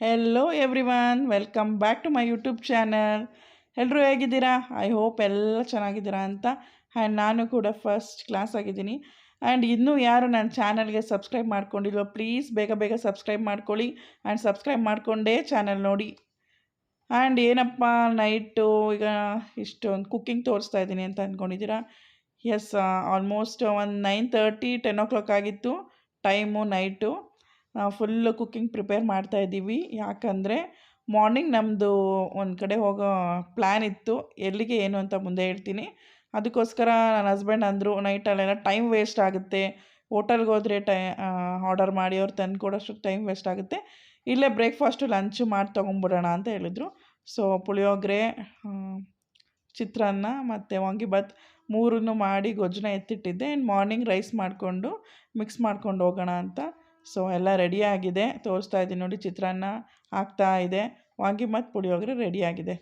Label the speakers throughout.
Speaker 1: Hello everyone welcome back to my YouTube channel ಎಲ್ಲರೂ ಹೇಗಿದ್ದೀರಾ? I hope ಎಲ್ಲ ಚೆನ್ನಾಗಿದ್ದೀರಾ ಅಂತ. ಆ್ಯಂಡ್ ನಾನು ಕೂಡ ಫಸ್ಟ್ ಕ್ಲಾಸ್ ಆಗಿದ್ದೀನಿ. ಆ್ಯಂಡ್ ಇನ್ನೂ ಯಾರು ನನ್ನ ಚಾನಲ್ಗೆ ಸಬ್ಸ್ಕ್ರೈಬ್ ಮಾಡ್ಕೊಂಡಿಲ್ವೋ ಪ್ಲೀಸ್ ಬೇಗ ಬೇಗ ಸಬ್ಸ್ಕ್ರೈಬ್ ಮಾಡ್ಕೊಳ್ಳಿ. ಆ್ಯಂಡ್ ಸಬ್ಸ್ಕ್ರೈಬ್ ಮಾಡಿಕೊಂಡೇ ಚಾನಲ್ ನೋಡಿ. ಆ್ಯಂಡ್ ಏನಪ್ಪ ನೈಟು ಈಗ ಇಷ್ಟೊಂದು ಕುಕ್ಕಿಂಗ್ ತೋರಿಸ್ತಾ ಇದ್ದೀನಿ ಅಂತ ಅಂದ್ಕೊಂಡಿದ್ದೀರಾ ಎಸ್ ಆಲ್ಮೋಸ್ಟ್ ಒಂದು nine thirty ten o'clock ಆಗಿತ್ತು. Time night full cooking prepare ಮಾಡ್ತಾ ಇದ್ದೀವಿ. ಯಾಕಂದರೆ ಮಾರ್ನಿಂಗ್ ನಮ್ಮದು ಒಂದು ಕಡೆ ಹೋಗೋ ಪ್ಲ್ಯಾನ್ ಇತ್ತು. ಎಲ್ಲಿಗೆ ಏನು ಅಂತ ಮುಂದೆ ಹೇಳ್ತೀನಿ. ಅದಕ್ಕೋಸ್ಕರ ನನ್ನ ಹಸ್ಬೆಂಡ್ ಅಂದರು ನೈಟಲ್ಲೆಲ್ಲ ಟೈಮ್ ವೇಸ್ಟ್ ಆಗುತ್ತೆ. ಹೋಟೆಲ್ಗೆ ಹೋದರೆ ಟೈ ಆರ್ಡರ್ ಮಾಡಿ ಅವ್ರು ತಂದು ಕೊಡೋಷ್ಟು ಟೈಮ್ ವೇಸ್ಟ್ ಆಗುತ್ತೆ. ಇಲ್ಲೇ ಬ್ರೇಕ್ಫಾಸ್ಟು ಲಂಚು ಮಾಡಿ ತೊಗೊಂಬಿಡೋಣ ಅಂತ ಹೇಳಿದರು. ಸೊ ಪುಳಿಯೋಗರೆ ಚಿತ್ರಾನ್ನ ಮತ್ತು ವಾಂಗಿಬಾತ್ ಮೂರನ್ನು ಮಾಡಿ ಗೊಜ್ಜನ್ನ ಎತ್ತಿಟ್ಟಿದ್ದೆ. ಆ್ಯಂಡ್ ಮಾರ್ನಿಂಗ್ ರೈಸ್ ಮಾಡಿಕೊಂಡು ಮಿಕ್ಸ್ ಮಾಡ್ಕೊಂಡು ಹೋಗೋಣ ಅಂತ ಸೊ, ಎಲ್ಲ ರೆಡಿಯಾಗಿದೆ ತೋರಿಸ್ತಾ ಇದ್ದೀನಿ ನೋಡಿ, ಚಿತ್ರಾನ್ನ ಆಗ್ತಾ ಇದೆ. ವಾಂಗಿಬಾತ್ ಪುಳಿಯೋಗರೆ ರೆಡಿಯಾಗಿದೆ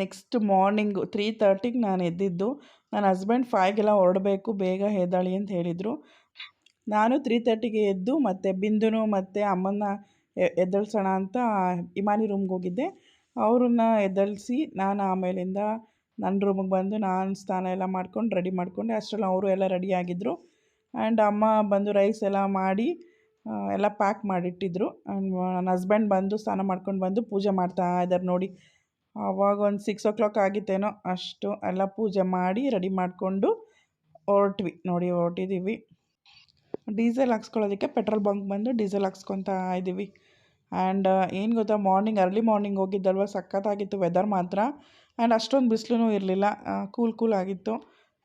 Speaker 1: ನೆಕ್ಸ್ಟ್ ಮಾರ್ನಿಂಗು ತ್ರೀ ತರ್ಟಿಗೆ ನಾನು ಎದ್ದಿದ್ದು. ನನ್ನ ಹಸ್ಬೆಂಡ್ ಫೈವ್ಗೆಲ್ಲ ಹೊರಡಬೇಕು, ಬೇಗ ಹೆದ್ದಾಳಿ ಅಂತ ಹೇಳಿದರು. ನಾನು ತ್ರೀ ತರ್ಟಿಗೆ ಎದ್ದು ಮತ್ತು ಬಿಂದುನು ಮತ್ತು ಅಮ್ಮನ್ನ ಎದ್ದಳ್ಸೋಣ ಅಂತ ಇಮಾನಿ ರೂಮ್ಗೆ ಹೋಗಿದ್ದೆ. ಅವ್ರನ್ನ ಎದ್ದಳಿಸಿ ನಾನು ಆಮೇಲಿಂದ ನನ್ನ ರೂಮಿಗೆ ಬಂದು ನಾನು ಸ್ನಾನ ಎಲ್ಲ ಮಾಡ್ಕೊಂಡು ರೆಡಿ ಮಾಡ್ಕೊಂಡೆ, ಅಷ್ಟರಲ್ಲಿ ಅವರು ಎಲ್ಲ ರೆಡಿಯಾಗಿದ್ದರು ಆ್ಯಂಡ್ ಅಮ್ಮ ಬಂದು ರೈಸ್ ಎಲ್ಲ ಮಾಡಿ ಎಲ್ಲ ಪ್ಯಾಕ್ ಮಾಡಿಟ್ಟಿದ್ರು. ಆ್ಯಂಡ್ ನನ್ನ ಹಸ್ಬೆಂಡ್ ಬಂದು ಸ್ನಾನ ಮಾಡ್ಕೊಂಡು ಬಂದು ಪೂಜೆ ಮಾಡ್ತಾ ಇದ್ದಾರೆ ನೋಡಿ. ಆವಾಗ ಒಂದು ಸಿಕ್ಸ್ ಓ ಕ್ಲಾಕ್ ಆಗಿತ್ತೇನೋ ಅಷ್ಟು ಎಲ್ಲ ಪೂಜೆ ಮಾಡಿ ರೆಡಿ ಮಾಡಿಕೊಂಡು ಹೊರಟ್ವಿ. ನೋಡಿ ಹೊರಟಿದ್ದೀವಿ ಡೀಸೆಲ್ ಹಾಕ್ಸ್ಕೊಳ್ಳೋದಕ್ಕೆ ಪೆಟ್ರೋಲ್ ಬಂಕ್ ಬಂದು ಡೀಸೆಲ್ ಹಾಕ್ಸ್ಕೊತಾ ಇದ್ದೀವಿ ಆ್ಯಂಡ್ ಏನು ಗೊತ್ತಾ ಮಾರ್ನಿಂಗ್ ಅರ್ಲಿ ಮಾರ್ನಿಂಗ್ ಹೋಗಿದ್ದಲ್ವ, ಸಖತ್ತಾಗಿತ್ತು ವೆದರ್ ಮಾತ್ರ. ಆ್ಯಂಡ್ ಅಷ್ಟೊಂದು ಬಿಸಿಲು ಇರಲಿಲ್ಲ. ಕೂಲ್ ಕೂಲ್ ಆಗಿತ್ತು.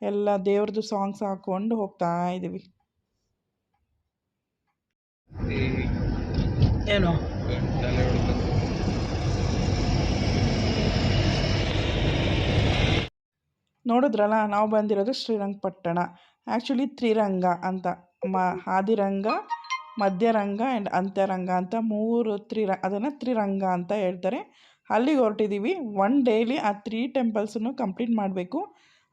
Speaker 1: ಎಲ್ಲ ದೇವ್ರದ್ದು ಸಾಂಗ್ಸ್ ಹಾಕ್ಕೊಂಡು ಹೋಗ್ತಾ ಇದ್ದೀವಿ ಏನು? ನೋಡಿದ್ರಲ್ಲ ನಾವು ಬಂದಿರೋದು ಶ್ರೀರಂಗಪಟ್ಟಣ. ಆ್ಯಕ್ಚುಲಿ ತ್ರಿರಂಗ ಅಂತ ಮ ಆದಿರಂಗ ಮಧ್ಯರಂಗ ಆ್ಯಂಡ್ ಅಂತ್ಯರಂಗ ಅಂತ ಮೂರು ತ್ರಿರ ಅದನ್ನು ತ್ರಿರಂಗ ಅಂತ ಹೇಳ್ತಾರೆ. ಅಲ್ಲಿಗೆ ಹೊರಟಿದ್ದೀವಿ ಒನ್ ಡೇಲಿ ಆ ತ್ರೀ ಟೆಂಪಲ್ಸನ್ನು ಕಂಪ್ಲೀಟ್ ಮಾಡಬೇಕು.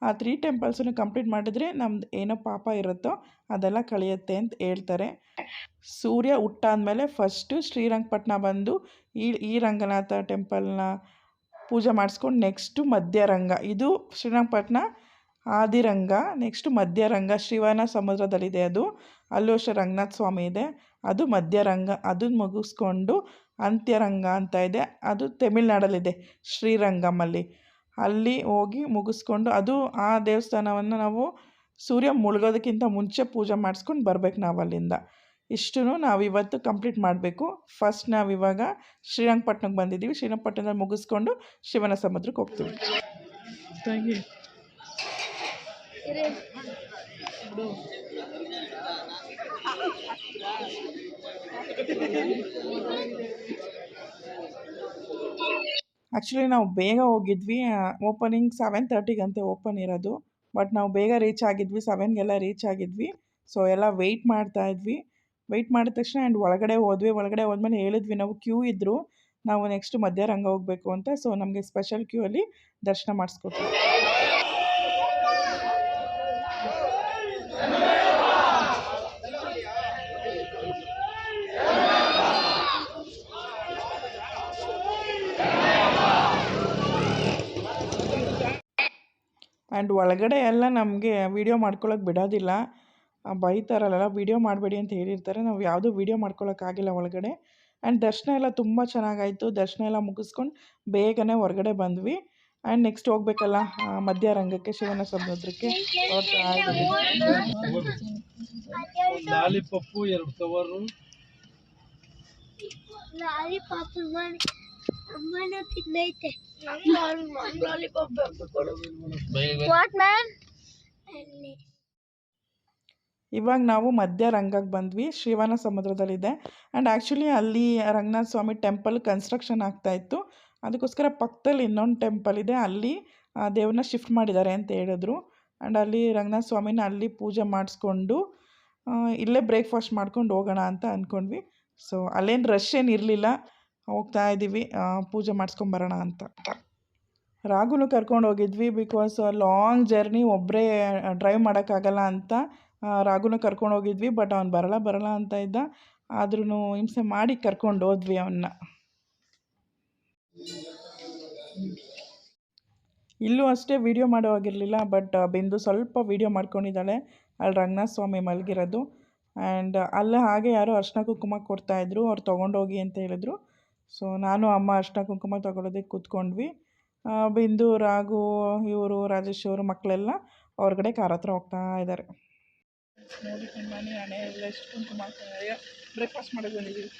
Speaker 1: ಆ ತ್ರೀ ಟೆಂಪಲ್ಸನ್ನು ಕಂಪ್ಲೀಟ್ ಮಾಡಿದ್ರೆ ನಮ್ದು ಏನೋ ಪಾಪ ಇರುತ್ತೋ ಅದೆಲ್ಲ ಕಳೆಯುತ್ತೆ ಅಂತ ಹೇಳ್ತಾರೆ. ಸೂರ್ಯ ಹುಟ್ಟಾದ್ಮೇಲೆ ಫಸ್ಟು ಶ್ರೀರಂಗಪಟ್ಟಣ ಬಂದು ಈ ಈ ರಂಗನಾಥ ಟೆಂಪಲ್ನ ಪೂಜೆ ಮಾಡಿಸ್ಕೊಂಡು ನೆಕ್ಸ್ಟು ಮಧ್ಯರಂಗ. ಇದು ಶ್ರೀರಂಗಪಟ್ಟಣ ಆದಿರಂಗ ನೆಕ್ಸ್ಟು ಮಧ್ಯರಂಗ. ಶಿವನ ಸಮುದ್ರದಲ್ಲಿದೆ ಅದು. ಅಲ್ಲೂ ರಂಗನಾಥ ಸ್ವಾಮಿ ಇದೆ. ಅದು ಮಧ್ಯರಂಗ. ಅದನ್ನ ಮುಗಿಸ್ಕೊಂಡು ಅಂತ್ಯರಂಗ ಅಂತ ಇದೆ. ಅದು ತಮಿಳ್ನಾಡಲ್ಲಿದೆ ಶ್ರೀರಂಗಮಲ್ಲಿ. ಅಲ್ಲಿ ಹೋಗಿ ಮುಗಿಸ್ಕೊಂಡು ಅದು ಆ ದೇವಸ್ಥಾನವನ್ನು ನಾವು ಸೂರ್ಯ ಮುಳುಗೋದಕ್ಕಿಂತ ಮುಂಚೆ ಪೂಜೆ ಮಾಡಿಸ್ಕೊಂಡು ಬರ್ಬೇಕು ನಾವು ಅಲ್ಲಿಂದ ಇಷ್ಟು ನಾವು ಇವತ್ತು ಕಂಪ್ಲೀಟ್ ಮಾಡಬೇಕು. ಫಸ್ಟ್ ನಾವು ಇವಾಗ ಶ್ರೀರಂಗಪಟ್ಟಣಕ್ಕೆ ಬಂದಿದ್ದೀವಿ. ಶ್ರೀರಂಗಪಟ್ಟಣದಲ್ಲಿ ಮುಗಿಸ್ಕೊಂಡು ಶಿವನ ಸಮುದ್ರಕ್ಕೆ ಹೋಗ್ತೀವಿ. ಆ್ಯಕ್ಚುಲಿ ನಾವು ಬೇಗ ಹೋಗಿದ್ವಿ ಓಪನಿಂಗ್ ಸೆವೆನ್ ತರ್ಟಿಗಂತೆ ಓಪನ್ ಇರೋದು. ಬಟ್ ನಾವು ಬೇಗ ರೀಚ್ ಆಗಿದ್ವಿ ಸೆವೆನ್ಗೆಲ್ಲ ರೀಚ್ ಆಗಿದ್ವಿ. ಸೊ ಎಲ್ಲ ವೆಯ್ಟ್ ಮಾಡ್ತಾ ಇದ್ವಿ. ವೆಯ್ಟ್ ಮಾಡಿದ ತಕ್ಷಣ ಆ್ಯಂಡ್ ಒಳಗಡೆ ಹೋದ್ವಿ. ಒಳಗಡೆ ಹೋದ್ಮೇಲೆ ಹೇಳಿದ್ವಿ, ನಾವು ಕ್ಯೂ ಇದ್ದರು ನಾವು ನೆಕ್ಸ್ಟ್ ಮಧ್ಯರಂಗ ಹೋಗಬೇಕು ಅಂತ. ಸೊ ನಮಗೆ ಸ್ಪೆಷಲ್ ಕ್ಯೂ ಅಲ್ಲಿ ದರ್ಶನ ಮಾಡಿಸ್ಕೊಟ್ರು. ಆ್ಯಂಡ್ ಒಳಗಡೆ ಎಲ್ಲ ನಮಗೆ ವೀಡಿಯೋ ಮಾಡ್ಕೊಳ್ಳೋಕೆ ಬಿಡೋದಿಲ್ಲ. ಬೈತಾರಲ್ಲ ವೀಡಿಯೋ ಮಾಡಬೇಡಿ ಅಂತ ಹೇಳಿರ್ತಾರೆ. ನಾವು ಯಾವುದೂ ವೀಡಿಯೋ ಮಾಡ್ಕೊಳ್ಳೋಕ್ಕಾಗಿಲ್ಲ ಒಳಗಡೆ. ಆ್ಯಂಡ್ ದರ್ಶನ ಎಲ್ಲ ತುಂಬ ಚೆನ್ನಾಗಾಯಿತು. ದರ್ಶನ ಎಲ್ಲ ಮುಗಿಸ್ಕೊಂಡು ಬೇಗನೆ ಹೊರಗಡೆ ಬಂದ್ವಿ. ಆ್ಯಂಡ್ ನೆಕ್ಸ್ಟ್ ಹೋಗ್ಬೇಕಲ್ಲ ಮಧ್ಯರಂಗಕ್ಕೆ ಶಿವನ ಸಮುದ್ರಕ್ಕೆ
Speaker 2: ಎರಡು
Speaker 1: ಇವಾಗ ನಾವು ಮಧ್ಯ ರಂಗಕ್ಕೆ ಬಂದ್ವಿ. ಶಿವನ ಸಮುದ್ರದಲ್ಲಿದೆ. ಆ್ಯಂಡ್ ಆ್ಯಕ್ಚುಲಿ ಅಲ್ಲಿ ರಂಗನಾಥ ಸ್ವಾಮಿ ಟೆಂಪಲ್ ಕನ್ಸ್ಟ್ರಕ್ಷನ್ ಆಗ್ತಾಯಿತ್ತು ಅದಕ್ಕೋಸ್ಕರ ಪಕ್ಕದಲ್ಲಿ ಇನ್ನೊಂದು ಟೆಂಪಲ್ ಇದೆ. ಅಲ್ಲಿ ದೇವ್ರನ್ನ ಶಿಫ್ಟ್ ಮಾಡಿದ್ದಾರೆ ಅಂತ ಹೇಳಿದ್ರು. ಆ್ಯಂಡ್ ಅಲ್ಲಿ ರಂಗನಾಥ ಸ್ವಾಮಿನ ಅಲ್ಲಿ ಪೂಜೆ ಮಾಡಿಸ್ಕೊಂಡು ಇಲ್ಲೇ ಬ್ರೇಕ್ಫಾಸ್ಟ್ ಮಾಡ್ಕೊಂಡು ಹೋಗೋಣ ಅಂತ ಅಂದ್ಕೊಂಡ್ವಿ ಸೊ ಅಲ್ಲೇನು ರಶ್ ಏನು ಇರಲಿಲ್ಲ ಹೋಗ್ತಾ ಇದ್ದೀವಿ ಪೂಜೆ ಮಾಡಿಸ್ಕೊಂಬರೋಣ ಅಂತ. ರಾಗುನು ಕರ್ಕೊಂಡು ಹೋಗಿದ್ವಿ ಬಿಕಾಸ್ ಲಾಂಗ್ ಜರ್ನಿ ಒಬ್ಬರೇ ಡ್ರೈವ್ ಮಾಡೋಕ್ಕಾಗಲ್ಲ ಅಂತ ರಾಗುನ ಕರ್ಕೊಂಡು ಹೋಗಿದ್ವಿ ಬಟ್ ಅವ್ನು ಬರಲ್ಲ ಬರಲ್ಲ ಅಂತ ಇದ್ದ. ಆದ್ರೂ ಹಿಂಸೆ ಮಾಡಿ ಕರ್ಕೊಂಡು ಹೋದ್ವಿ ಅವನ್ನ ಇಲ್ಲೂ ಅಷ್ಟೇ ವಿಡಿಯೋ ಮಾಡೋ ಆಗಿರಲಿಲ್ಲ ಬಟ್ ಬಿಂದು ಸ್ವಲ್ಪ ವಿಡಿಯೋ ಮಾಡ್ಕೊಂಡಿದ್ದಾಳೆ ಅಲ್ಲಿ ರಂಗನಾಥ ಸ್ವಾಮಿ ಮಲಗಿರೋದು. ಆ್ಯಂಡ್ ಅಲ್ಲೇ ಹಾಗೆ ಯಾರೋ ಅರ್ಶನ ಕುಂಕುಮ ಕೊಡ್ತಾಯಿದ್ರು ಅವ್ರು ತೊಗೊಂಡೋಗಿ ಅಂತ ಹೇಳಿದ್ರು. ಸೊ ನಾನು ಅಮ್ಮ ಅರ್ಶಿನ ಕುಂಕುಮ ತೊಗೊಳೋದಕ್ಕೆ ಕೂತ್ಕೊಂಡ್ವಿ ಬಿಂದು ರಾಘು ಇವರು ರಾಜೇಶ್ ಅವರು ಮಕ್ಕಳೆಲ್ಲ ಹೊರಗಡೆ ಕಾರ್ ಹತ್ರ ಹೋಗ್ತಾ ಇದ್ದಾರೆ ನೋಡಿ ತುಂಬಾನೇ ಹಣೆ ಎಲ್ಲ ಎಷ್ಟು ಕುಂಕುಮ ಬ್ರೇಕ್ಫಾಸ್ಟ್ ಮಾಡೋದು ಬಂದಿದ್ದೀವಿ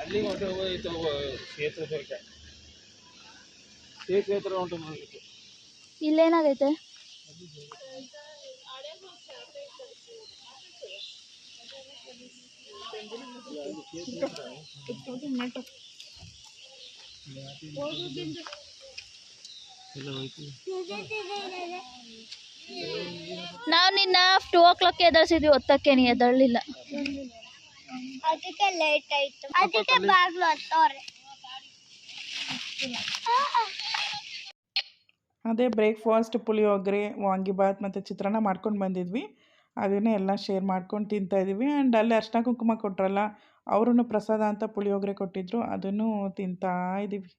Speaker 3: ಅಲ್ಲಿ
Speaker 2: ಹೊಂಟು ಸೇತುವೆ ಬೇಕಾ ಸೇತುವೆ ಹತ್ರ ಹೊಂಟು ಹೋಗ್ಬೇಕು
Speaker 4: ಇಲ್ಲೇನಾಗೈತೆ ನಾವು ನಿನ್ನ ಟೂ ಓ ಕ್ಲಾಕ್ ಎದರ್ಸಿದ್ವಿ ಒತ್ತಕ್ಕೆ ನೀ ಎದಳಲಿಲ್ಲ
Speaker 3: ಅದಕ್ಕೆ ಲೇಟ್ ಆಯ್ತು. ಅದಕ್ಕೆ ಬಾಗ್ಲು ಹತ್ತವ್ರೆ.
Speaker 1: ಅದೇ ಬ್ರೇಕ್ಫಾಸ್ಟ್ ಪುಳಿಯೋಗರೆ ವಾಂಗಿಬಾತ್ ಮತ್ತು ಚಿತ್ರಾನ್ನ ಮಾಡ್ಕೊಂಡು ಬಂದಿದ್ವಿ. ಅದನ್ನೇ ಎಲ್ಲ ಶೇರ್ ಮಾಡ್ಕೊಂಡು ತಿಂತಾಯಿದ್ದೀವಿ ಆ್ಯಂಡ್ ಅಲ್ಲಿ ಅರ್ಶಿನ ಕುಂಕುಮ ಕೊಟ್ರಲ್ಲ ಅವರು ಪ್ರಸಾದ ಅಂತ ಪುಳಿಯೋಗರೆ ಕೊಟ್ಟಿದ್ರು, ಅದನ್ನು ತಿಂತಾ ಇದ್ದೀವಿ.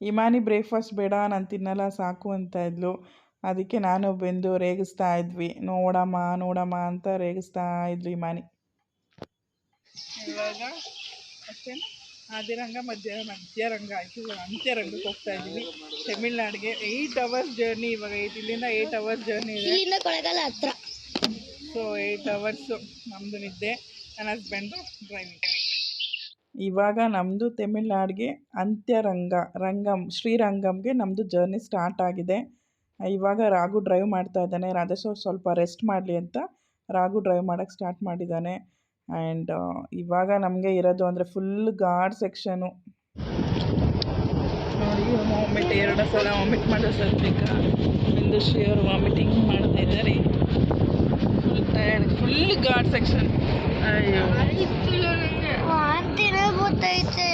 Speaker 1: ಇಮಾನಿ ಬ್ರೇಕ್ಫಾಸ್ಟ್ ಬೇಡ, ನಾನು ತಿನ್ನಲ್ಲ, ಸಾಕು ಅಂತ ಇದ್ಲು. ಅದಕ್ಕೆ ನಾನು ಬೆಂದು ರೇಗಿಸ್ತಾ ಇದ್ವಿ. ನೋಡಮ್ಮ ನೋಡಮ್ಮ ಅಂತ ರೇಗಿಸ್ತಾ ಇದ್ವಿ ಮನೆ. ಇವಾಗ ಅಷ್ಟೇನಾ? ಆದಿರಂಗ ಮಧ್ಯ ಮಧ್ಯರಂಗ ಆಯಿತು. ಅಂತ್ಯರಂಗಕ್ಕೆ ಹೋಗ್ತಾ ಇದ್ದೀವಿ. ತಮಿಳ್ನಾಡಿಗೆ ಏಯ್ಟ್ ಅವರ್ಸ್ ಜರ್ನಿ ಇವಾಗ ಏಯ್ಟ್ ಇಲ್ಲಿಂದ ಏಯ್ಟ್ ಅವರ್ಸ್ ಜರ್ನಿ ಇದೆ.
Speaker 3: ಇಲ್ಲಿಂದ ಕೊಳೆಗಾಲ ಹತ್ರ.
Speaker 1: ಸೊ ಏಯ್ಟ್ ಅವರ್ಸು ನಮ್ಮದು ನಿದ್ದೆ. ನನ್ನ ಹಸ್ಬೆಂಡು ಡ್ರೈವಿಂಗ್ ಇವಾಗ ನಮ್ಮದು ತಮಿಳ್ನಾಡಿಗೆ ಅಂತ್ಯರಂಗ ರಂಗಂ ಶ್ರೀರಂಗಂಗೆ ನಮ್ಮದು ಜರ್ನಿ ಸ್ಟಾರ್ಟ್ ಆಗಿದೆ. ಇವಾಗ ರಾಘು ಡ್ರೈವ್ ಮಾಡ್ತಾ ಇದ್ದಾನೆ. ರಾಧೇಶ್ ಅವ್ರು ಸ್ವಲ್ಪ ರೆಸ್ಟ್ ಮಾಡಲಿ ಅಂತ ರಾಘು ಡ್ರೈವ್ ಮಾಡೋಕ್ಕೆ ಸ್ಟಾರ್ಟ್ ಮಾಡಿದ್ದಾನೆ. ಆ್ಯಂಡ್ ಇವಾಗ ನಮಗೆ ಇರೋದು ಅಂದರೆ ಫುಲ್ ಗಾಡ್ ಸೆಕ್ಷನು ನೋಡಿ ವಾಮಿಟ್ ಎರಡು ಸಲ ವಾಮಿಟ್ ಮಾಡೋ ಸದ್ಯಕ್ಕ ಒಂದು ಶಿಯರ್ ವಾಮಿಟಿಂಗ್ ಮಾಡ್ತಾ ಇದ್ದಾರೆ. Full tired full god section ಅಯ್ಯೋ.
Speaker 3: ಗೊತ್ತೈತೆ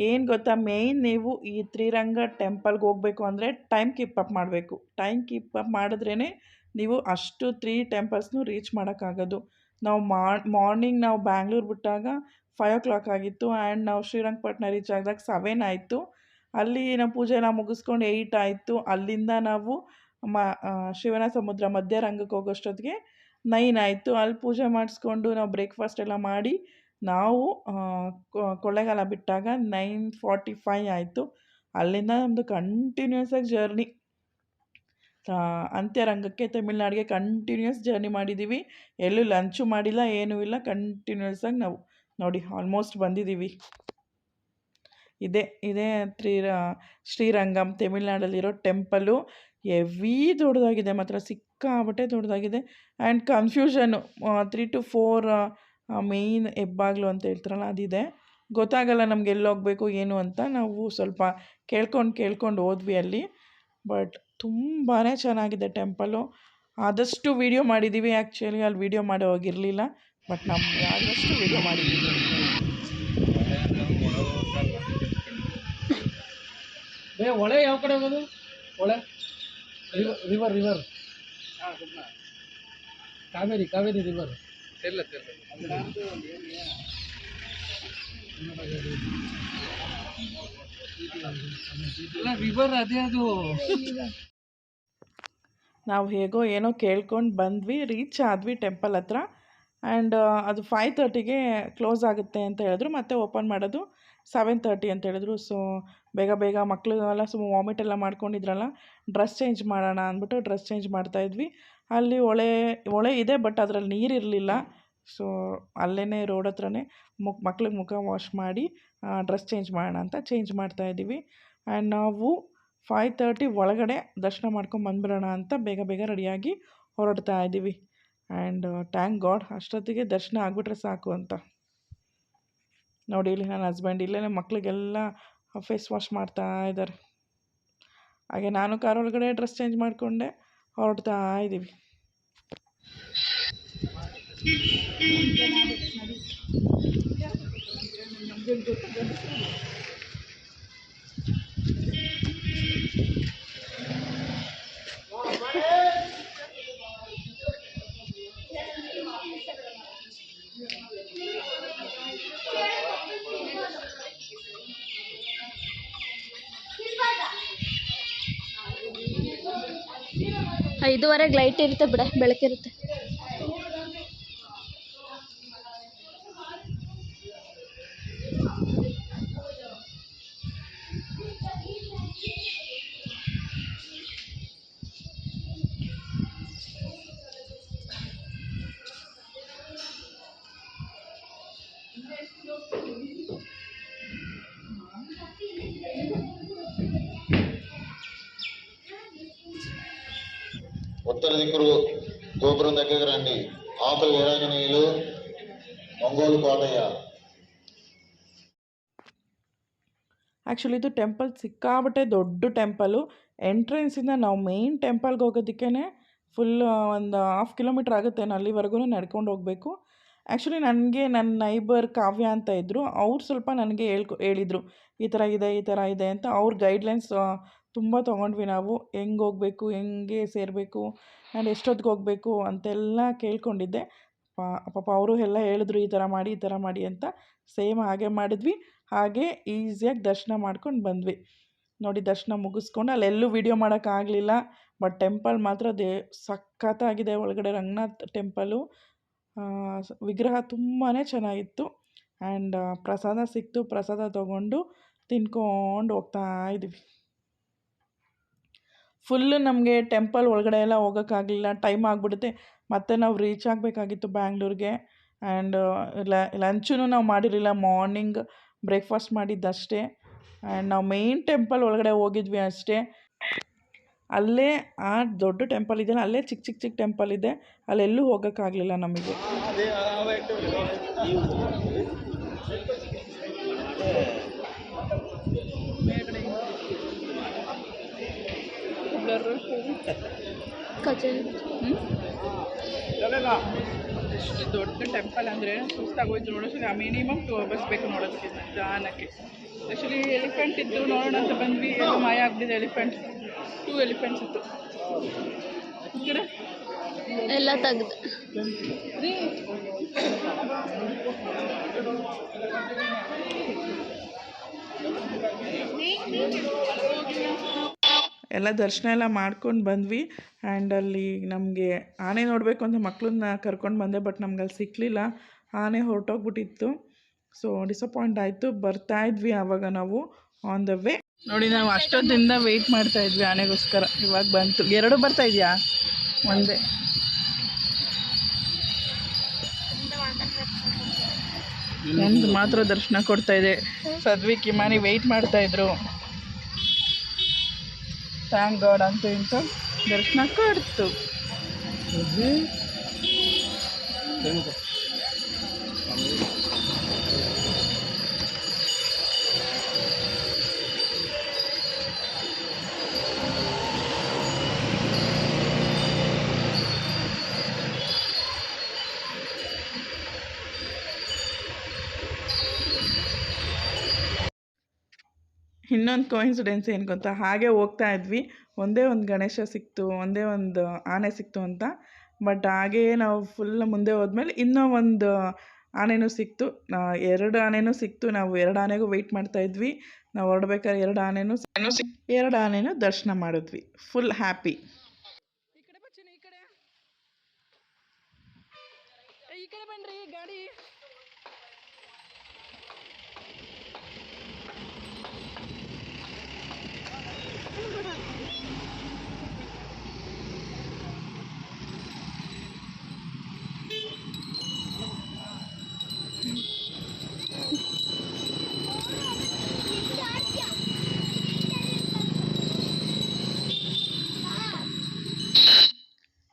Speaker 1: ಏನು ಗೊತ್ತಾ ಮೇಯ್ನ್ ನೀವು ಈ ತ್ರಿರಂಗ ಟೆಂಪಲ್ಗೆ ಹೋಗಬೇಕು ಅಂದರೆ ಟೈಮ್ ಕೀಪ್ ಅಪ್ ಮಾಡಬೇಕು. ಟೈಮ್ ಕೀಪ್ ಅಪ್ ಮಾಡಿದ್ರೇ ನೀವು ಅಷ್ಟು ತ್ರೀ ಟೆಂಪಲ್ಸ್ನೂ ರೀಚ್ ಮಾಡೋಕ್ಕಾಗೋದು ನಾವು ಮಾರ್ನಿಂಗ್ ನಾವು ಬ್ಯಾಂಗ್ಳೂರ್ ಬಿಟ್ಟಾಗ ಫೈವ್ ಓ ಕ್ಲಾಕ್ ಆಗಿತ್ತು ಆ್ಯಂಡ್ ನಾವು ಶ್ರೀರಂಗಪಟ್ಟಣ ರೀಚ್ ಆದಾಗ ಸೆವೆನ್ ಆಯಿತು. ಅಲ್ಲಿ ನಾವು ಪೂಜೆ ಎಲ್ಲ ಮುಗಿಸ್ಕೊಂಡು ಏಯ್ಟ್ ಆಯಿತು. ಅಲ್ಲಿಂದ ನಾವು ಮ ಶಿವನ ಸಮುದ್ರ ಮಧ್ಯರಂಗಕ್ಕೆ ಹೋಗೋಷ್ಟೊತ್ತಿಗೆ ನೈನ್ ಆಯಿತು. ಅಲ್ಲಿ ಪೂಜೆ ಮಾಡಿಸ್ಕೊಂಡು ನಾವು ಬ್ರೇಕ್ಫಾಸ್ಟ್ ಎಲ್ಲ ಮಾಡಿ ನಾವು ಕೊಳ್ಳೇಗಾಲ ಬಿಟ್ಟಾಗ ನೈನ್ ಫಾರ್ಟಿ ಫೈ ಆಯಿತು. ಅಲ್ಲಿಂದ ನಮ್ಮದು ಕಂಟಿನ್ಯೂಸ್ ಆಗಿ ಜರ್ನಿ ಅಂತ್ಯರಂಗಕ್ಕೆ, ತಮಿಳ್ನಾಡಿಗೆ ಕಂಟಿನ್ಯೂಸ್ ಜರ್ನಿ ಮಾಡಿದ್ದೀವಿ ಎಲ್ಲೂ ಲಂಚು ಮಾಡಿಲ್ಲ, ಏನೂ ಇಲ್ಲ ಕಂಟಿನ್ಯೂಸ್ ಆಗಿ ನಾವು, ನೋಡಿ ಆಲ್ಮೋಸ್ಟ್ ಬಂದಿದ್ದೀವಿ ಇದೇ ಇದೇ ತ್ರೀ ಶ್ರೀರಂಗಂ, ತಮಿಳ್ನಾಡಲ್ಲಿರೋ ಟೆಂಪಲು ಎವಿ ದೊಡ್ಡದಾಗಿದೆ ಮಾತ್ರ ಸಿಕ್ಕಾಬಟ್ಟೆ ದೊಡ್ಡದಾಗಿದೆ. And confusion three two four main ಹೆಬ್ಬಾಗ್ಲು ಅಂತ ಹೇಳ್ತಾರಲ್ಲ, ಅದಿದೆ. ಗೊತ್ತಾಗಲ್ಲ ನಮ್ಗೆ ಎಲ್ಲಿ ಹೋಗಬೇಕು ಏನು ಅಂತ. ನಾವು ಸ್ವಲ್ಪ ಕೇಳ್ಕೊಂಡು ಕೇಳ್ಕೊಂಡು ಹೋದ್ವಿ ಅಲ್ಲಿ. ಬಟ್ ತುಂಬಾ ಚೆನ್ನಾಗಿದೆ ಟೆಂಪಲು ಆದಷ್ಟು ವೀಡಿಯೋ ಮಾಡಿದ್ದೀವಿ ಆ್ಯಕ್ಚುಲಿ ಅಲ್ಲಿ ವೀಡಿಯೋ ಮಾಡೋ ಹೋಗಿರಲಿಲ್ಲ. ಬಟ್ ನಮ್ಗೆ ಆದಷ್ಟು ವೀಡಿಯೋ ಮಾಡಿದ್ದೀವಿ
Speaker 2: ಹೊಳೆ ಯಾವ ಕಡೆ ಹೋಗೋದು? ಹೊಳೆ river river Kaveri Kaveri river
Speaker 1: ನಾವು ಹೇಗೋ ಏನೋ ಕೇಳ್ಕೊಂಡು ಬಂದ್ವಿ ರೀಚ್ ಆದ್ವಿ ಟೆಂಪಲ್ ಹತ್ರ. ಆ್ಯಂಡ್ ಅದು ಫೈವ್ ತರ್ಟಿಗೆ ಕ್ಲೋಸ್ ಆಗುತ್ತೆ ಅಂತ ಹೇಳಿದ್ರು, ಮತ್ತೆ ಓಪನ್ ಮಾಡೋದು ಸೆವೆನ್ ತರ್ಟಿ ಅಂತ ಹೇಳಿದ್ರು. ಸೊ ಬೇಗ ಬೇಗ ಮಕ್ಳಿಗೆಲ್ಲ ಸುಮ್ಮ ವಾಮಿಟ್ ಎಲ್ಲ ಮಾಡ್ಕೊಂಡಿದ್ರಲ್ಲ ಡ್ರೆಸ್ ಚೇಂಜ್ ಮಾಡೋಣ ಅಂದ್ಬಿಟ್ಟು ಡ್ರೆಸ್ ಚೇಂಜ್ ಮಾಡ್ತಾಯಿದ್ವಿ ಅಲ್ಲಿ ಹೊಳೆ ಹೊಳೆ ಇದೆ ಬಟ್ ಅದರಲ್ಲಿ ನೀರಿರಲಿಲ್ಲ ಸೊ ಅಲ್ಲೇ ರೋಡ್ ಹತ್ರನೇ ಮುಕ್ ಮಕ್ಳಿಗೆ ಮುಖ ವಾಶ್ ಮಾಡಿ ಡ್ರೆಸ್ ಚೇಂಜ್ ಮಾಡೋಣ ಅಂತ ಚೇಂಜ್ ಮಾಡ್ತಾಯಿದ್ದೀವಿ ಆ್ಯಂಡ್ ನಾವು ಫೈವ್ ತರ್ಟಿ ಒಳಗಡೆ ದರ್ಶನ ಮಾಡ್ಕೊಂಡು ಬಂದ್ಬಿಡೋಣ ಅಂತ ಬೇಗ ಬೇಗ ರೆಡಿಯಾಗಿ ಹೊರಡ್ತಾ ಇದ್ದೀವಿ. ಆ್ಯಂಡ್ ಟ್ಯಾಂಕ್ ಗಾಡ್ ಅಷ್ಟೊತ್ತಿಗೆ ದರ್ಶನ ಆಗಿಬಿಟ್ರೆ ಸಾಕು ಅಂತ. ನೋಡಿ, ಇಲ್ಲಿ ನನ್ನ ಹಸ್ಬೆಂಡ್ ಇಲ್ಲೇ ನಮ್ಮ ಮಕ್ಕಳಿಗೆಲ್ಲ ಫೇಸ್ ವಾಶ್ ಮಾಡ್ತಾ ಇದ್ದಾರೆ. ಹಾಗೆ ನಾನು ಕಾರ್ ಒಳಗಡೆ ಡ್ರೆಸ್ ಚೇಂಜ್ ಮಾಡಿಕೊಂಡೆ. ಹೊರಡ್ತಾ ಇದ್ದೀವಿ
Speaker 4: ಐದುವರೆಗೆ ಲೈಟ್ ಇರುತ್ತೆ ಬಿಡ ಬೆಳಕಿರುತ್ತೆ.
Speaker 5: ఉత్తర దిక్కురు గోపురం దగ్గరకు రండి ఆకులు వీరాంజనేయులు ఒంగోలు కోటయ్య
Speaker 1: ಆ್ಯಕ್ಚುಲಿ ಇದು ಟೆಂಪಲ್ ಸಿಕ್ಕಾಬಟ್ಟೆ ದೊಡ್ಡ ಟೆಂಪಲು ಎಂಟ್ರೆನ್ಸಿಂದ ನಾವು ಮೇಯ್ನ್ ಟೆಂಪಲ್ಗೆ ಹೋಗೋದಕ್ಕೇ ಫುಲ್ ಒಂದು ಹಾಫ್ ಕಿಲೋಮೀಟ್ರ್ ಆಗುತ್ತೆ ನಾನು ಅಲ್ಲಿವರೆಗೂ ನಡ್ಕೊಂಡು ಹೋಗಬೇಕು ಆ್ಯಕ್ಚುಲಿ ನನಗೆ ನನ್ನ ನೈಬರ್ ಕಾವ್ಯ ಅಂತ ಇದ್ದರು ಅವ್ರು ಸ್ವಲ್ಪ ನನಗೆ ಹೇಳ್ಕೊ ಹೇಳಿದರು ಈ ಥರ ಇದೆ ಈ ಥರ ಇದೆ ಅಂತ ಅವ್ರ ಗೈಡ್ಲೈನ್ಸ್ ತುಂಬ ತೊಗೊಂಡ್ವಿ ನಾವು. ಹೆಂಗೆ ಹೋಗಬೇಕು, ಹೆಂಗೆ ಸೇರಬೇಕು ಆ್ಯಂಡ್ ಎಷ್ಟೊತ್ತಿಗೆ ಹೋಗಬೇಕು ಅಂತೆಲ್ಲ ಕೇಳ್ಕೊಂಡಿದ್ದೆ. ಪಾಪ ಅವರು ಎಲ್ಲ ಹೇಳಿದ್ರು ಈ ಥರ ಮಾಡಿ, ಈ ಥರ ಮಾಡಿ ಅಂತ ಸೇಮ್ ಹಾಗೆ ಮಾಡಿದ್ವಿ. ಹಾಗೆ ಈಸಿಯಾಗಿ ದರ್ಶನ ಮಾಡ್ಕೊಂಡು ಬಂದ್ವಿ. ನೋಡಿ ದರ್ಶನ ಮುಗಿಸ್ಕೊಂಡು ಅಲ್ಲೆಲ್ಲೂ ವೀಡಿಯೋ ಮಾಡೋಕ್ಕಾಗಲಿಲ್ಲ ಬಟ್ ಟೆಂಪಲ್ ಮಾತ್ರ ದೇ, ಸಖತ್ತಾಗಿದೆ ಒಳಗಡೆ ರಂಗನಾಥ್ ಟೆಂಪಲು. ವಿಗ್ರಹ ತುಂಬಾ ಚೆನ್ನಾಗಿತ್ತು. ಆ್ಯಂಡ್ ಪ್ರಸಾದ ಸಿಕ್ತು. ಪ್ರಸಾದ ತೊಗೊಂಡು ತಿನ್ಕೊಂಡು ಹೋಗ್ತಾ ಇದ್ದೀವಿ ಫುಲ್ಲು ನಮಗೆ ಟೆಂಪಲ್ ಒಳಗಡೆ ಎಲ್ಲ ಹೋಗೋಕ್ಕಾಗಲಿಲ್ಲ, ಟೈಮ್ ಆಗಿಬಿಡುತ್ತೆ. ಮತ್ತೆ ನಾವು ರೀಚ್ ಆಗಬೇಕಾಗಿತ್ತು ಬ್ಯಾಂಗ್ಳೂರಿಗೆ. ಆ್ಯಂಡ್ ಲಂಚೂ ನಾವು ಮಾಡಿರಲಿಲ್ಲ ಮಾರ್ನಿಂಗ್ ಬ್ರೇಕ್ಫಾಸ್ಟ್ ಮಾಡಿದ್ದಷ್ಟೇ. ಆ್ಯಂಡ್ ನಾವು ಮೇಯ್ನ್ ಟೆಂಪಲ್ ಒಳಗಡೆ ಹೋಗಿದ್ವಿ ಅಷ್ಟೇ. ಅಲ್ಲೇ, ಆ ದೊಡ್ಡ ಟೆಂಪಲ್ ಇದೆಯಲ್ಲ, ಅಲ್ಲೇ ಚಿಕ್ಕ ಚಿಕ್ಕ ಚಿಕ್ಕ ಟೆಂಪಲ್ ಇದೆ. ಅಲ್ಲೆಲ್ಲೂ ಹೋಗೋಕ್ಕಾಗಲಿಲ್ಲ ನಮಗೆ.
Speaker 4: ಕಜಲ್
Speaker 1: ಇಷ್ಟು ದೊಡ್ಡ ಟೆಂಪಲ್ ಅಂದರೆ ಸುಸ್ತಾಗೋಯ್ತು ನೋಡೋಷ್ಟು ಮಿನಿಮಮ್ ಟೂ ಅವರ್ಸ್ ಬೇಕು ನೋಡೋದಕ್ಕೆ ನಿಧಾನಕ್ಕೆ. ಆ್ಯಕ್ಚುಲಿ ಎಲಿಫೆಂಟ್ ಇದ್ದು ನೋಡೋಣ ಅಂತ ಬಂದ್ವಿ. ಎಲ್ಲ ಮಾಯ ಆಗ್ಬಿಟ್ಟಿದೆ ಎಲಿಫೆಂಟ್ ಟೂ ಎಲಿಫೆಂಟ್ಸ್ ಇತ್ತು.
Speaker 4: ಎಲ್ಲ ತೆಗ್ದು.
Speaker 1: ಎಲ್ಲ ದರ್ಶನ ಎಲ್ಲ ಮಾಡ್ಕೊಂಡು ಬಂದ್ವಿ. ಆ್ಯಂಡ್ ಅಲ್ಲಿ ನಮಗೆ ಆನೆ ನೋಡಬೇಕು ಅಂತ ಮಕ್ಕಳನ್ನ ಕರ್ಕೊಂಡು ಬಂದೆ ಬಟ್ ನಮ್ಗೆ ಅಲ್ಲಿ ಸಿಕ್ಕಲಿಲ್ಲ ಆನೆ ಹೊರಟೋಗ್ಬಿಟ್ಟಿತ್ತು. ಸೊ ಡಿಸಪಾಯಿಂಟ್ ಆಯಿತು. ಬರ್ತಾ ಇದ್ವಿ ಆವಾಗ ನಾವು ಆನ್ ದ ವೇ ನೋಡಿ, ನಾವು ಅಷ್ಟೊತ್ತಿಂದ ವೆಯ್ಟ್ ಮಾಡ್ತಾ ಇದ್ವಿ ಆನೆಗೋಸ್ಕರ. ಇವಾಗ ಬಂತು. ಎರಡು ಬರ್ತಾ ಇದೆಯಾ? ಒಂದೇ. ನಂದು ಮಾತ್ರ ದರ್ಶನ ಕೊಡ್ತಾ ಇದೆ. ಸದ್ವಿ ಕಿಮಾನಿ ವೆಯ್ಟ್ ಮಾಡ್ತಾ ಇದ್ರು. ಥ್ಯಾಂಕ್ ಗಾಡ್ ಅಂತೂ ಇಂತೂ ದರ್ಶನ ಕೊಡ್ತು ಇನ್ನೊಂದು ಕೋಇನ್ಸಿಡೆನ್ಸ್ ಏನು ಗೊತ್ತಾ? ಹಾಗೆ ಹೋಗ್ತಾ ಇದ್ವಿ. ಒಂದೇ ಒಂದು ಗಣೇಶ ಸಿಕ್ತು, ಒಂದೇ ಒಂದು ಆನೆ ಸಿಕ್ತು ಅಂತ. ಬಟ್ ಹಾಗೆಯೇ ನಾವು ಫುಲ್ ಮುಂದೆ ಹೋದ್ಮೇಲೆ ಇನ್ನೂ ಒಂದು ಆನೆನೂ ಸಿಕ್ತು. ಎರಡು ಆನೆನೂ ಸಿಕ್ತು. ನಾವು ಎರಡು ಆನೆಗೂ ವೆಯ್ಟ್ ಮಾಡ್ತಾ ಇದ್ವಿ. ನಾವು ಹೊರಡ್ಬೇಕಾದ್ರೆ ಎರಡು ಆನೆನೂ ಎರಡು ಆನೆನೂ ದರ್ಶನ ಮಾಡಿದ್ವಿ. ಫುಲ್ ಹ್ಯಾಪಿ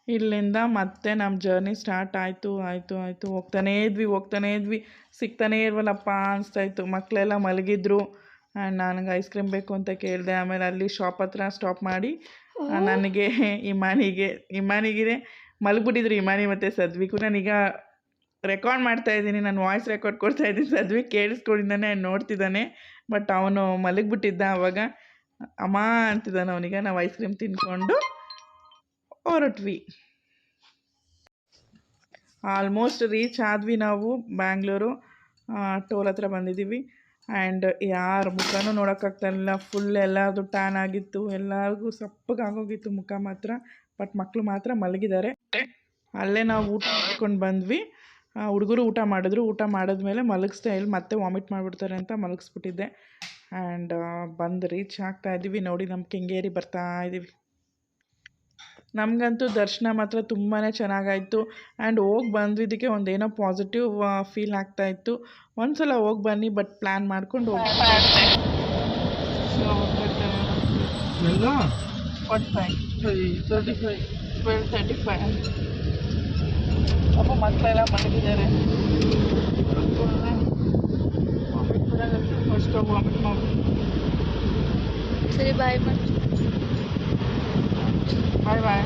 Speaker 1: ಇಲ್ಲಿಂದ ಮತ್ತೆ ನಮ್ಮ ಜರ್ನಿ ಸ್ಟಾರ್ಟ್ ಆಯಿತು ಆಯಿತು ಆಯಿತು. ಹೋಗ್ತಾನೇ ಇದ್ವಿ ಹೋಗ್ತಾನೇ ಇದ್ವಿ. ಸಿಗ್ತಾನೇ ಇಲ್ವಲ್ಲಪ್ಪ ಅನಿಸ್ತಾಯಿತ್ತು ಮಕ್ಕಳೆಲ್ಲ ಮಲಗಿದ್ರು. ಆ್ಯಂಡ್ ನನಗೆ ಐಸ್ ಕ್ರೀಮ್ ಬೇಕು ಅಂತ ಕೇಳಿದೆ. ಆಮೇಲೆ ಅಲ್ಲಿ ಶಾಪ್ ಹತ್ರ ಸ್ಟಾಪ್ ಮಾಡಿ ನನಗೆ ಇಮಾನಿಗೆ ಇಮಾನಿಗೆ ಮಲಗಿಬಿಟ್ಟಿದ್ರು ಇಮಾನಿ ಮತ್ತು ಸದ್ವಿಕು. ನಾನೀಗ ರೆಕಾರ್ಡ್ ಮಾಡ್ತಾ ಇದ್ದೀನಿ. ನಾನು ವಾಯ್ಸ್ ರೆಕಾರ್ಡ್ ಕೊಡ್ತಾ ಇದ್ದೀನಿ. ಸದ್ವಿ ಕೇಳಿಸ್ಕೊಂಡಿದ್ದಾನೆ ನೋಡ್ತಿದ್ದಾನೆ. ಬಟ್ ಅವನು ಮಲಗಿಬಿಟ್ಟಿದ್ದ ಅವಾಗ. ಅಮ್ಮ ಅಂತಿದ್ದಾನೆ ಅವನಿಗೆ ನಾವು ಐಸ್ ಕ್ರೀಮ್ ತಿನ್ಕೊಂಡು ಹೊರಟ್ವಿ ಆಲ್ಮೋಸ್ಟ್ ರೀಚ್ ಆದ್ವಿ ನಾವು ಬ್ಯಾಂಗ್ಳೂರು ಟೋಲ್ ಹತ್ರ ಬಂದಿದ್ದೀವಿ. ಆ್ಯಂಡ್ ಯಾರ ಮುಖನೂ ನೋಡೋಕ್ಕಾಗ್ತಾಯಿಲ್ಲ ಫುಲ್ ಎಲ್ಲರದು ಟ್ಯಾನ್ ಆಗಿತ್ತು. ಎಲ್ಲರಿಗೂ ಸಪ್ಪಗಾಗೋಗಿತ್ತು ಮುಖ ಮಾತ್ರ. ಬಟ್ ಮಕ್ಕಳು ಮಾತ್ರ ಮಲಗಿದ್ದಾರೆ. ಅಲ್ಲೇ ನಾವು ಊಟ ಮಾಡ್ಕೊಂಡು ಬಂದ್ವಿ. ಹುಡುಗರು ಊಟ ಮಾಡಿದ್ರು. ಊಟ ಮಾಡಿದ್ಮೇಲೆ ಮಲಗಿಸ್ತಾ ಇಲ್ಲಿ ಮತ್ತೆ ವಾಮಿಟ್ ಮಾಡಿಬಿಡ್ತಾರೆ ಅಂತ ಮಲಗಿಸ್ಬಿಟ್ಟಿದ್ದೆ. ಆ್ಯಂಡ್ ಬಂದು ರೀಚ್ ಆಗ್ತಾ ಇದ್ದೀವಿ ನೋಡಿ ನಮ್ಮ ಕೆಂಗೇರಿ ಬರ್ತಾ ಇದ್ದೀವಿ ನಮಗಂತೂ ದರ್ಶನ ಮಾತ್ರ ತುಂಬಾ ಚೆನ್ನಾಗಾಯಿತು. ಆ್ಯಂಡ್ ಹೋಗಿ ಬಂದಿದ್ದಕ್ಕೆ ಒಂದೇನೋ ಪಾಸಿಟಿವ್ ಫೀಲ್ ಆಗ್ತಾಯಿತ್ತು ಒಂದು ಸಲ ಹೋಗಿ ಬನ್ನಿ ಬಟ್ ಪ್ಲ್ಯಾನ್ ಮಾಡ್ಕೊಂಡು ಹೋಗಿ. ತರ್ಟಿ ಫೈವ್ ಅಪ್ಪ ಮಕ್ಕಳೆಲ್ಲ ಮಲಗಿದ್ದಾರೆ. ಫಸ್ಟ್ ವಾಮಿಟ್ ಮಾಡಿ
Speaker 4: ಸರಿ ಬಾಯ್ ಮಾಡಿ
Speaker 1: ಬಾಯ್ ಬಾಯ್